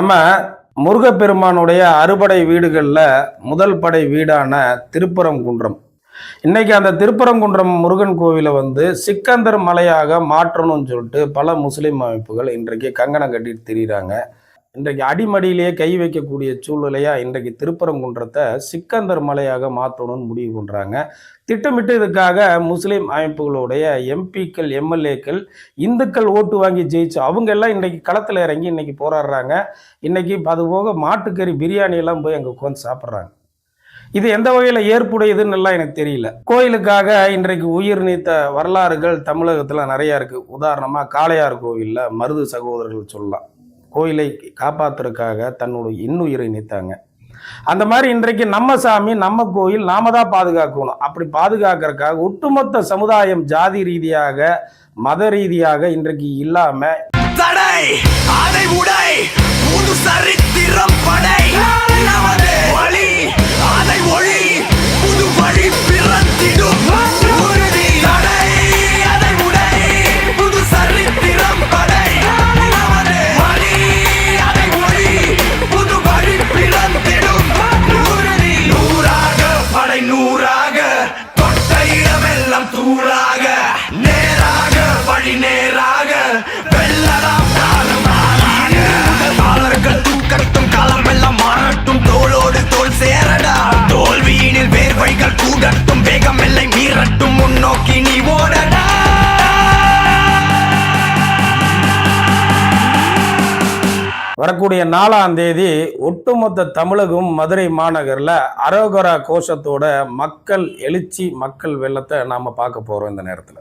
நம்ம முருகப்பெருமானுடைய அறுபடை வீடுகளில் முதல் படை வீடான திருப்பரங்குன்றம். இன்னைக்கு அந்த திருப்பரங்குன்றம் முருகன் கோவிலை வந்து சிக்கந்தர் மலையாக மாற்றணும்னு சொல்லிட்டு பல முஸ்லீம் அமைப்புகள் இன்றைக்கு கங்கணம் கட்டிட்டு திரிகிறாங்க இன்றைக்கு அடிமடியிலேயே கை வைக்கக்கூடிய சூழ்நிலையாக இன்றைக்கு திருப்பரங்குன்றத்தை சிக்கந்தர் மலையாக மாற்றணும்னு முடிவு பண்ணுறாங்க திட்டமிட்டு இதுக்காக முஸ்லீம் அமைப்புகளுடைய எம்பிக்கள் எம்எல்ஏக்கள் இந்துக்கள் ஓட்டு வாங்கி ஜெயிச்சு அவங்க எல்லாம் இன்றைக்கி களத்தில் இறங்கி இன்னைக்கு போராடுறாங்க. இன்றைக்கி அதுபோக மாட்டுக்கறி பிரியாணியெல்லாம் போய் அங்கே உட்காந்து சாப்பிட்றாங்க. இது எந்த வகையில் ஏற்புடையதுன்னு எல்லாம் எனக்கு தெரியல. கோயிலுக்காக இன்றைக்கு உயிர் நீத்த வரலாறுகள் தமிழகத்தில் நிறையா இருக்குது உதாரணமாக காளையார் கோவிலில் மருது சகோதரர்கள் சொல்லலாம். கோயிலை காப்பாத்துறதுக்காக தன்னுடைய இன்னுயிரை நீத்தாங்க அந்த மாதிரி இன்றைக்கு நம்ம சாமி நம்ம கோயில் நாம தான் பாதுகாக்கணும். அப்படி பாதுகாக்கிறதுக்காக ஒட்டுமொத்த சமுதாயம் ஜாதி ரீதியாக மத ரீதியாக இன்றைக்கு இல்லாம தடை அதை உடை புது சரித்திரம் கூடட்டும் வேகம் எல்லை மீறட்டும் முன்னோக்கி நீ ஓடடா வரக்கூடிய நாலாம் தேதி ஒட்டுமொத்த தமிழகம் மதுரை மாநகரில் அரோகரா கோஷத்தோட மக்கள் எழுச்சி மக்கள் வெள்ளத்தை நாம் பார்க்க போகிறோம் இந்த நேரத்தில்.